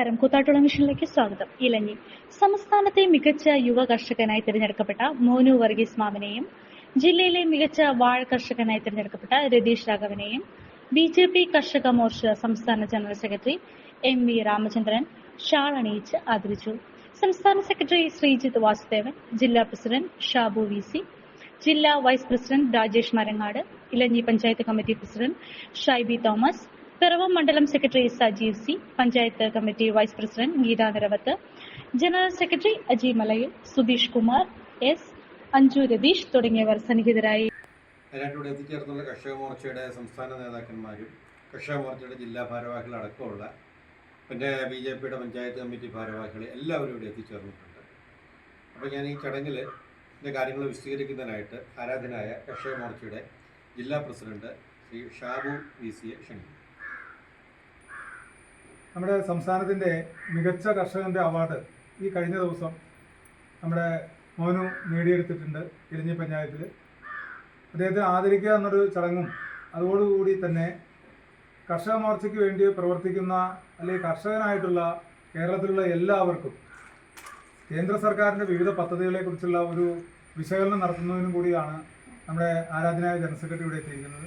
നമസ്കാരം. കൂത്താട്ടുള മിഷനിലേക്ക് സ്വാഗതം. ഇലഞ്ഞി. സംസ്ഥാനത്തെ മികച്ച യുവ കർഷകനായി തിരഞ്ഞെടുക്കപ്പെട്ട മോനു വർഗീസ് മാമനെയും ജില്ലയിലെ മികച്ച വാഴ കർഷകനായി തിരഞ്ഞെടുക്കപ്പെട്ട രതീഷ് രാഘവനെയും ബി ജെ പി കർഷക മോർച്ച സംസ്ഥാന general secretary M V Ramachandran shawl അണിയിച്ച് ആദരിച്ചു. സംസ്ഥാന സെക്രട്ടറി ശ്രീജിത്ത് വാസുദേവൻ ജില്ലാ പ്രസിഡന്റ് ഷാബു വി സി ജില്ലാ vice president Rajesh Marangad Elanji panchayat committee president Shaibi Thomas Piravom മണ്ഡലം secretary Sajeev C panchayat committee vice president Geetha Niravath general secretary Aji Malayil Sudheesh Kumar S Anju Ratheesh തുടങ്ങിയവർ സന്നിഹിതരായി. അതിനായിട്ടിവിടെ എത്തിച്ചേർന്നുള്ള കർഷക മോർച്ചയുടെ സംസ്ഥാന നേതാക്കന്മാരും കർഷക മോർച്ചയുടെ ജില്ലാ ഭാരവാഹികൾ അടക്കമുള്ള പിന്നെ ബി ജെ പിയുടെ പഞ്ചായത്ത് കമ്മിറ്റി ഭാരവാഹികൾ എല്ലാവരും ഇവിടെ എത്തിച്ചേർന്നിട്ടുണ്ട്. അപ്പോൾ ഞാൻ ഈ ചടങ്ങിൽ ഇതിന്റെ കാര്യങ്ങൾ വിശദീകരിക്കുന്നതിനായിട്ട് ആരാധനായ കർഷക മോർച്ചയുടെ ജില്ലാ പ്രസിഡന്റ് ശ്രീ ഷാബു വി സിയെ ക്ഷണിക്കുന്നു. നമ്മുടെ സംസ്ഥാനത്തിന്റെ മികച്ച കർഷകന്റെ അവാർഡ് ഈ കഴിഞ്ഞ ദിവസം നമ്മുടെ മോനു നേടിയെടുത്തിട്ടുണ്ട് ഇരിഞ്ഞി പഞ്ചായത്തിൽ. അദ്ദേഹത്തെ ആദരിക്കുക എന്നൊരു ചടങ്ങും അതോടുകൂടി തന്നെ കർഷക മോർച്ചയ്ക്ക് വേണ്ടി പ്രവർത്തിക്കുന്ന അല്ലെങ്കിൽ കർഷകനായിട്ടുള്ള കേരളത്തിലുള്ള എല്ലാവർക്കും കേന്ദ്ര സർക്കാരിന്റെ വിവിധ പദ്ധതികളെക്കുറിച്ചുള്ള ഒരു വിശകലനം നടത്തുന്നതിനും കൂടിയാണ് നമ്മുടെ ആരാധനായ ജനറൽ സെക്രട്ടറി ഇവിടെ എത്തിയിരിക്കുന്നത്.